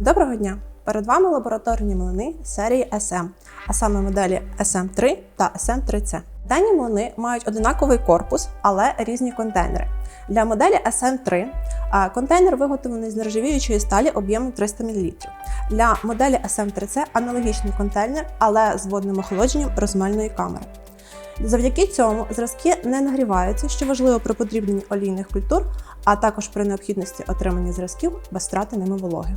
Доброго дня! Перед вами лабораторні млини серії SM, а саме моделі SM3 та SM3C. Дані млини мають одинаковий корпус, але різні контейнери. Для моделі SM3 контейнер виготовлений з нержавіючої сталі об'ємом 300 мл. Для моделі SM3C аналогічний контейнер, але з водним охолодженням розмельної камери. Завдяки цьому зразки не нагріваються, що важливо при подрібненні олійних культур, а також при необхідності отримання зразків без втрати ними вологи.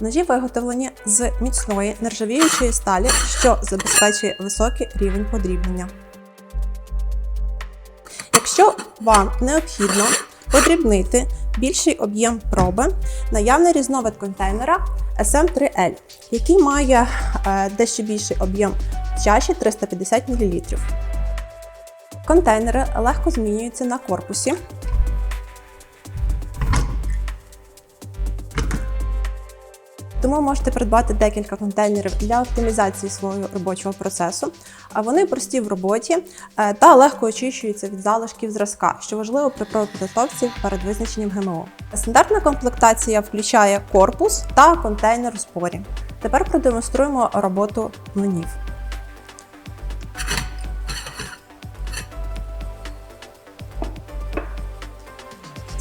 Ножі виготовлені з міцної нержавіючої сталі, що забезпечує високий рівень подрібнення. Якщо вам необхідно подрібнити більший об'єм проби, наявний різновид контейнера SM3L, який має е, дещо більший об'єм чаші 350 мл. Контейнери легко змінюються на корпусі. Тому можете придбати декілька контейнерів для оптимізації свого робочого процесу. А вони прості в роботі е, та легко очищуються від залишків зразка, що важливо при підготовці перед визначенням ГМО. Стандартна комплектація включає корпус та контейнер у спорі. Тепер продемонструємо роботу млинів.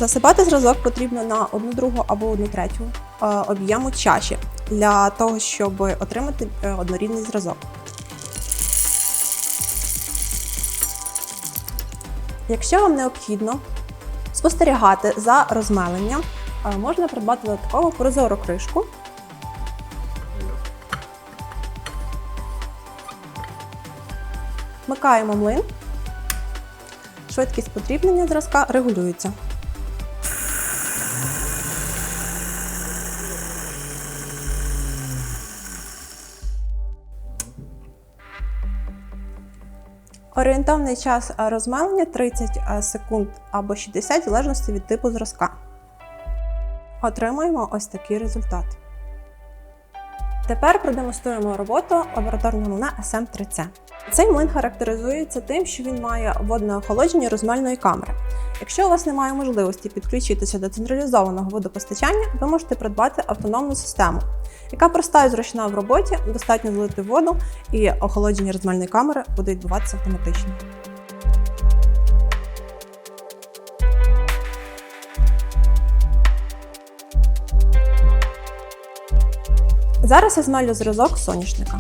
Засипати зразок потрібно на 1 другу або 1 третю е, об'єму чаші для того, щоб отримати е, однорідний зразок. Якщо вам необхідно спостерігати за розмеленням, е, можна придбати додаткову прозору кришку. Вмикаємо млин. Швидкість подрібнення зразка регулюється. Орієнтовний час розмалення розмелення 30 е, секунд або 60 в залежності від типу зразка. Отримуємо ось такий результат. Тепер продемонструємо роботу лабораторного млина SM3C. Цей млин характеризується тим, що він має водне охолодження розмельної камери. Якщо у вас немає можливості підключитися до централізованого водопостачання, ви можете придбати автономну систему, яка проста і зручна в роботі, достатньо злити воду і охолодження розмельної камери буде відбуватися автоматично. Зараз я змелю зразок соняшника.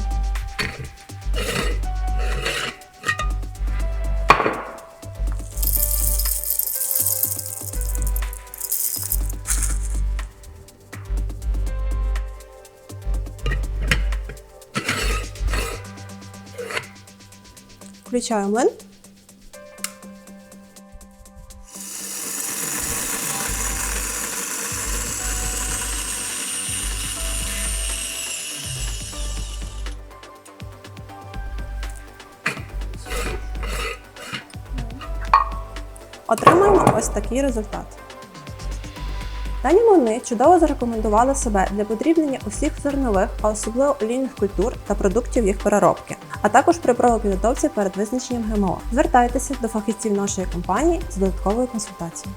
Включаю млин. Отримаємо ось такий результат. Дані млини чудово зарекомендували себе для подрібнення усіх зернових, а особливо олійних культур та продуктів їх переробки, а також при підготовці перед визначенням ГМО. Звертайтеся до фахівців нашої компанії з додатковою консультацією.